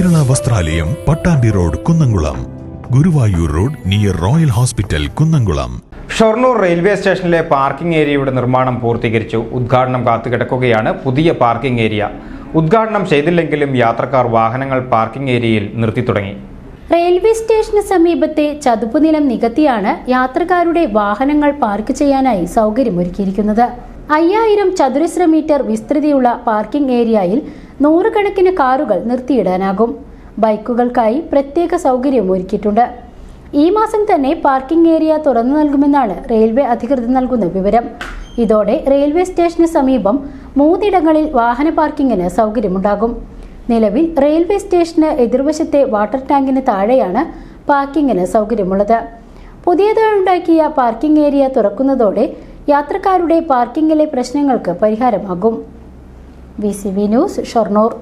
വസ്ത്രാലയം Pattambi road Kunnamkulam. Guruvayur road near royal hospital Kunnamkulam. Shoranur railway സ്റ്റേഷനിലെ parking ഏരിയയുടെ നിർമ്മാണം പൂർത്തീകരിച്ചു. ഉദ്ഘാടനം കാത്തുകിടക്കുകയാണ് പുതിയ പാർക്കിംഗ് ഏരിയ. ഉദ്ഘാടനം ചെയ്തില്ലെങ്കിലും യാത്രക്കാർ വാഹനങ്ങൾ പാർക്കിംഗ് ഏരിയയിൽ നിർത്തി തുടങ്ങി. റെയിൽവേ സ്റ്റേഷന് സമീപത്തെ ചതുപ്പുനിലം നികത്തിയാണ് യാത്രക്കാരുടെ വാഹനങ്ങൾ പാർക്ക് ചെയ്യാനായി സൗകര്യമൊരുക്കിയിരിക്കുന്നത്. അയ്യായിരം ചതുരശ്ര മീറ്റർ വിസ്തൃതിയുള്ള പാർക്കിംഗ് ഏരിയയിൽ നൂറുകണക്കിന് കാറുകൾ നിർത്തിയിടാനാകും. ബൈക്കുകൾക്കായി പ്രത്യേക സൗകര്യം ഒരുക്കിയിട്ടുണ്ട്. ഈ മാസം തന്നെ പാർക്കിംഗ് ഏരിയ തുറന്നു നൽകുമെന്നാണ് റെയിൽവേ അധികൃതർ നൽകുന്ന വിവരം. ഇതോടെ റെയിൽവേ സ്റ്റേഷന് സമീപം മൂന്നിടങ്ങളിൽ വാഹന പാർക്കിങ്ങിന് സൗകര്യമുണ്ടാകും. നിലവിൽ റെയിൽവേ സ്റ്റേഷന് എതിർവശത്തെ വാട്ടർ ടാങ്കിന് താഴെയാണ് പാർക്കിങ്ങിന് സൗകര്യമുള്ളത്. പുതിയതായി ഉണ്ടാക്കിയ പാർക്കിംഗ് ഏരിയ തുറക്കുന്നതോടെ യാത്രക്കാരുടെ പാർക്കിങ്ങിലെ പ്രശ്നങ്ങൾക്ക് പരിഹാരമാകും. V C V news Shoranur.